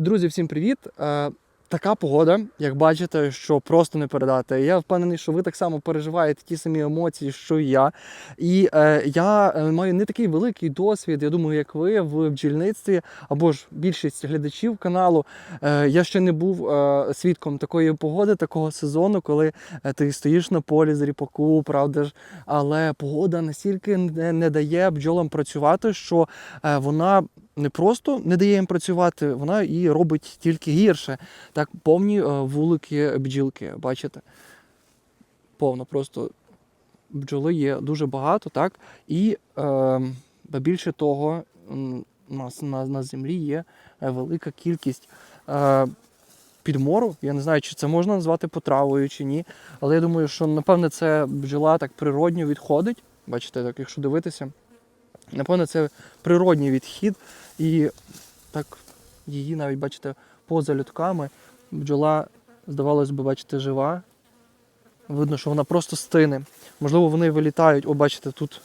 Друзі, всім привіт! Е, Така погода, як бачите, що просто не передати. Я впевнений, що ви так само переживаєте ті самі емоції, що і я. І е, я е, маю не такий великий досвід, я думаю, як ви в бджільництві, або ж більшість глядачів каналу. Е, я ще не був е, свідком такої погоди, такого сезону, коли е, ти стоїш на полі з ріпаку, правда ж. Але погода настільки не, не дає бджолам працювати, що е, вона не просто не дає їм працювати, вона і робить тільки гірше. Так, повні е, вулики бджілки, бачите? Повно, просто бджоли є дуже багато, так? І е, більше того, у нас на, на землі є е, велика кількість е, підмору. Я не знаю, чи це можна назвати потравою чи ні. Але я думаю, що напевне це бджола так природньо відходить. Бачите, так, якщо дивитися, напевне, це природній відхід. І так її навіть, бачите, поза людками бджола, здавалось би, бачите, жива. Видно, що вона просто стине. Можливо, вони вилітають, о, бачите, тут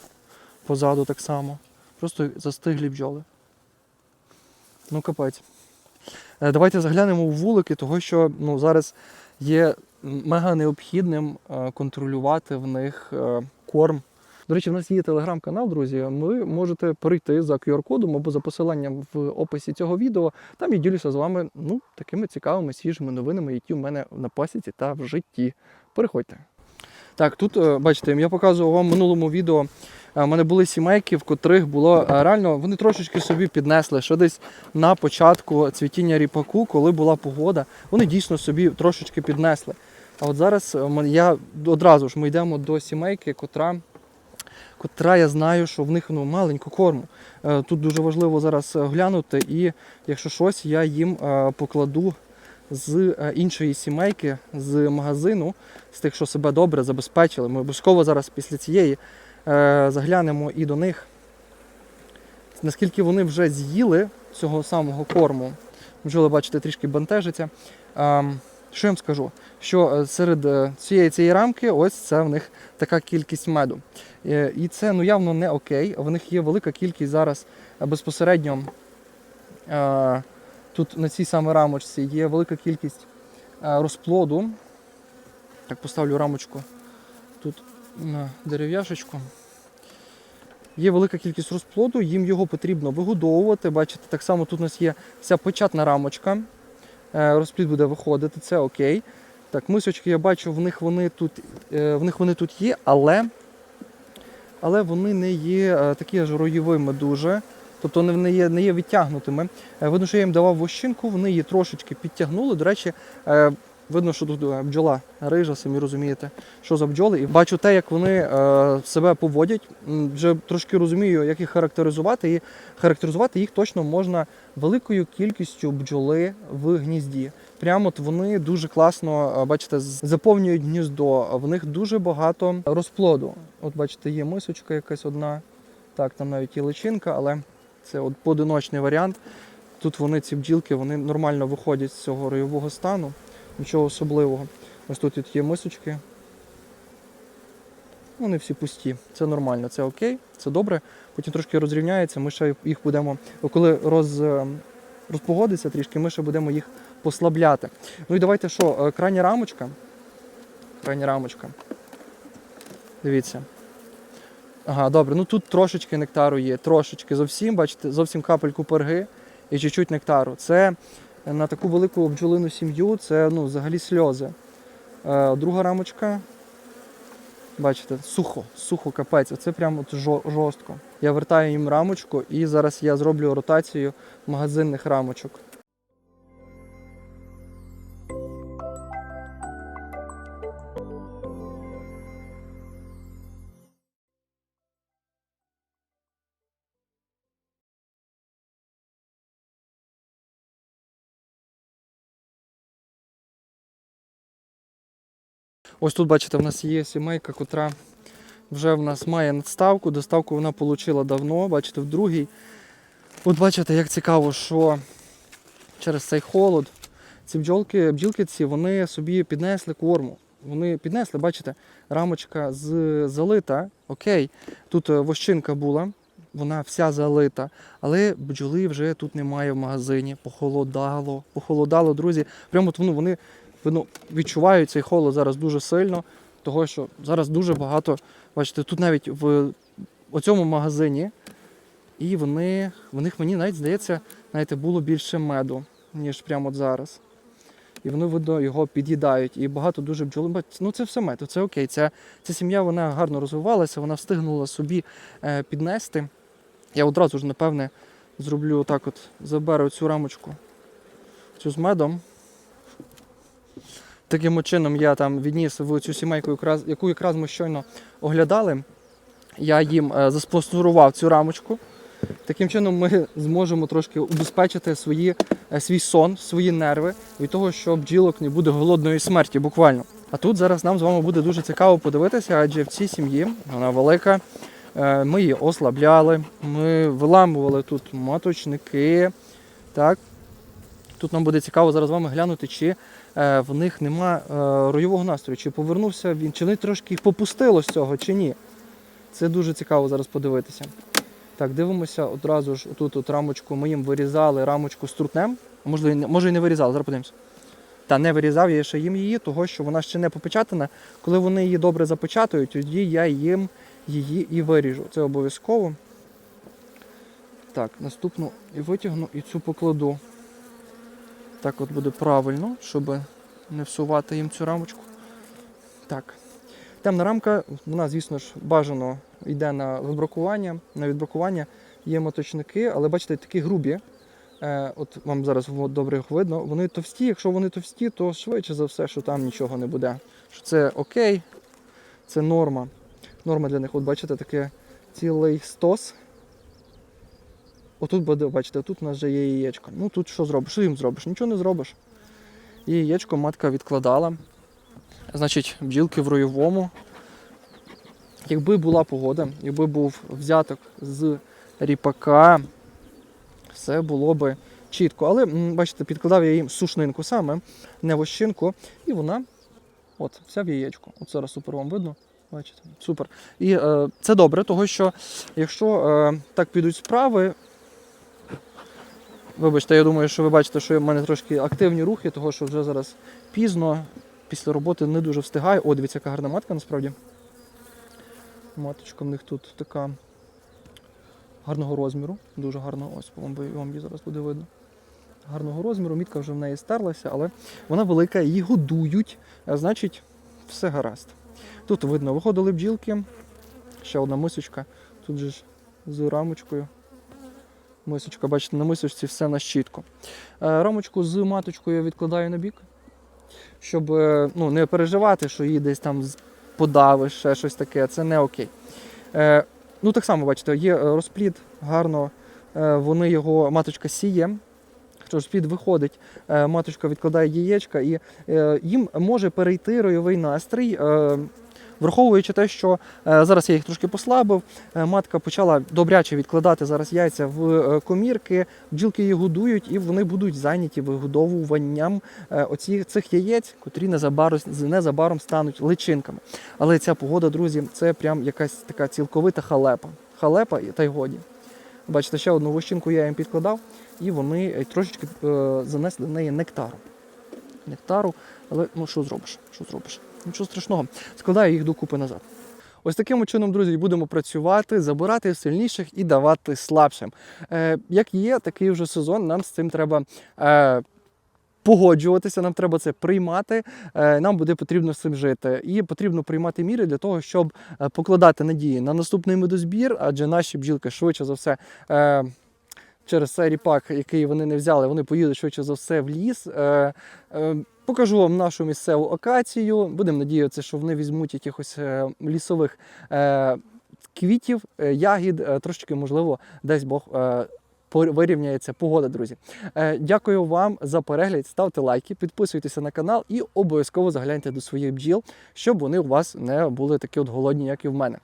позаду так само. Просто застиглі бджоли. Ну, капець. Е, Давайте заглянемо у вулики, того що ну, зараз є мега необхідним е, контролювати в них е, корм. До речі, в нас є телеграм-канал, друзі. Ви можете перейти за QR-кодом або за посиланням в описі цього відео. Там я ділюся з вами ну, такими цікавими свіжими новинами, які в мене на пасіці та в житті. Переходьте. Так, тут, е, бачите, я показував вам в минулому відео. е, У мене були сімейки, в котрих було е, реально, вони трошечки собі піднесли, що десь на початку цвітіння ріпаку, коли була погода, вони дійсно собі трошечки піднесли. А от зараз е, я одразу ж ми йдемо до сімейки, котра, котра я знаю, що в них ну, маленько корму. Е, Тут дуже важливо зараз е, глянути, і якщо щось, я їм е, покладу з іншої сімейки, з магазину, з тих, що себе добре забезпечили. Ми обов'язково зараз після цієї заглянемо і до них, наскільки вони вже з'їли цього самого корму. Бджоли, бачите, трішки бентежиться. Що я вам скажу? Що е, серед е, цієї цієї рамки ось це в них така кількість меду. Е, І це ну, явно не окей. В них є велика кількість зараз безпосередньо тут на цій саме рамочці є велика кількість розплоду. Так, поставлю рамочку тут на дерев'яшечку. Є велика кількість розплоду, їм його потрібно вигодовувати. Бачите, так само тут у нас є вся початна рамочка. Е, Розплід буде виходити, це окей. Так, мисочки, я бачу, в них вони тут, е, в них вони тут є, але, але вони не є е, такі аж роєвими дуже. Тобто вони не є, не є відтягнутими. Видно, що я їм давав вощинку, вони її трошечки підтягнули. До речі, видно, що тут е, бджола рижа, самі розумієте, що за бджоли. І бачу те, як вони е, себе поводять. Вже трошки розумію, як їх характеризувати. І характеризувати їх точно можна великою кількістю бджоли в гнізді. Прямо от вони дуже класно, е, бачите, заповнюють гніздо. В них дуже багато розплоду. От бачите, є мисочка якась одна. Так, там навіть є личинка, але це от поодиночний варіант. Тут вони, ці бджілки, вони нормально виходять з цього ройового стану. Нічого особливого. Ось тут є мисочки. Вони всі пусті. Це нормально, це окей, це добре. Потім трошки розрівняється, ми ще їх будемо, коли роз, е, розпогодиться трішки, ми ще будемо їх послабляти. Ну і давайте що, е, крайня рамочка. Крайня рамочка. Дивіться. Ага, добре, ну тут трошечки нектару є, трошечки зовсім, бачите, зовсім капельку перги і чуть-чуть нектару. Це на таку велику бджолину сім'ю, це ну, взагалі сльози. Е, друга рамочка. Бачите, сухо, сухо капець. Оце прямо от жорстко. Я вертаю їм рамочку і зараз я зроблю ротацію магазинних рамочок. Ось тут, бачите, в нас є сімейка, котра вже в нас має надставку. Доставку вона отримала давно, бачите, в другій. От бачите, як цікаво, що через цей холод ці бджолки, бджілки ці, вони собі піднесли корму. Вони піднесли, бачите, рамочка з залита. Окей. Тут е, вощинка була. вона вся залита. Але бджоли вже тут немає в магазині. Похолодало, похолодало, друзі. Прямо от, ну, вони ну, відчувають цей холод зараз дуже сильно, того що зараз дуже багато. Бачите, тут навіть в оцьому магазині, і вони, в них мені навіть здається, знаєте, було більше меду, ніж прямо от зараз. І вони видно його під'їдають. І багато дуже бджоли. Ну це все мед, це окей. Ця, ця сім'я вона гарно розвивалася, вона встигнула собі е, піднести. Я одразу ж, напевне, зроблю отак: от, заберу цю рамочку цю з медом. Таким чином я там відніс в цю сімейку, яку якраз ми щойно оглядали. Я їм е, заспонсорував цю рамочку. Таким чином ми зможемо трошки убезпечити свої, е, свій сон, свої нерви від того, що бджілок не буде голодної смерті, буквально. А тут зараз нам з вами буде дуже цікаво подивитися, адже в цій сім'ї вона велика. е, Ми її ослабляли, ми виламували тут маточники. Так. Тут нам буде цікаво зараз з вами глянути, чи е, в них нема е, ройового настрою, чи повернувся він, чи вони трошки попустило з цього, чи ні. Це дуже цікаво зараз подивитися. Так, дивимося одразу ж тут от рамочку. Ми їм вирізали рамочку з трутнем. Можливо, може і не вирізали, зараз подивимося. Та не вирізав я ще їм її, того що вона ще не попечатана. Коли вони її добре запечатають, тоді я їм її і виріжу. Це обов'язково. Так, наступну і витягну, і цю покладу. Так от буде правильно, щоб не всувати їм цю рамочку. Так. Темна рамка, вона, звісно ж, бажано йде на вибракування, на відбракування. Є моточники, але бачите, такі грубі. Е, от вам зараз добре їх видно. Вони товсті. Якщо вони товсті, то швидше за все, що там нічого не буде. Що це окей, це норма. Норма для них. От бачите, таке цілий стос. Отут буде, бачите, тут у нас вже є яєчко. Ну тут що зробиш? Що їм зробиш? Нічого не зробиш. І яєчко матка відкладала. Значить, бджілки в роєвому. Якби була погода, якби був взяток з ріпака, все було би чітко. Але, бачите, підкладав я їм сушнинку саме, не вощинку, і вона от, вся в яєчку. От зараз супер вам видно. Бачите, супер. І е, це добре, тому що якщо е, так підуть справи, вибачте, я думаю, що ви бачите, що в мене трошки активні рухи, того що вже зараз пізно, після роботи не дуже встигаю. О, дивіться, яка гарна матка насправді. Маточка в них тут така гарного розміру, дуже гарна. Ось вам, вам її зараз буде видно. Гарного розміру, мітка вже в неї стерлася, але вона велика, її годують, а значить, все гаразд. Тут видно, виходили бджілки, ще одна мисочка, тут же ж з рамочкою. Мисочка, бачите, на мисочці все на щітку. Е, Рамочку з маточкою я відкладаю на бік, щоб е, ну, не переживати, що її десь там подавиш, ще щось таке. Це не окей. Е, ну, так само, бачите, є розплід, гарно, вони його маточка сіє. Що ж, плід виходить, маточка відкладає яєчка, і їм може перейти ройовий настрій, враховуючи те, що е, зараз я їх трошки послабив, е, матка почала добряче відкладати зараз яйця в е, комірки, бджілки їх годують, і вони будуть зайняті вигодовуванням цих яєць, котрі незабаром, незабаром стануть личинками. Але ця погода, друзі, це прям якась така цілковита халепа. Халепа та й годі. Бачите, ще одну вощинку я їм підкладав, і вони трошечки занесли в неї нектару. Нектару, але ну що зробиш? Що зробиш? Нічого страшного. Складаю їх докупи назад. Ось таким чином, друзі, будемо працювати, забирати сильніших і давати слабшим. Е, як є, такий вже сезон, нам з цим треба. Е, Погоджуватися, нам треба це приймати. е, Нам буде потрібно з цим жити. І потрібно приймати міри для того, щоб е, покладати надії на наступний медозбір, адже наші бджілки швидше за все. е, Через цей ріпак, який вони не взяли, вони поїдуть швидше за все в ліс. Покажу вам нашу місцеву акацію. Будемо надіятися, що вони візьмуть якихось е, лісових е, квітів, е, ягід, трошечки, можливо, десь Бог вирівняється погода, друзі. Дякую вам за перегляд. Ставте лайки, підписуйтеся на канал і обов'язково загляньте до своїх бджіл, щоб вони у вас не були такі от голодні, як і в мене.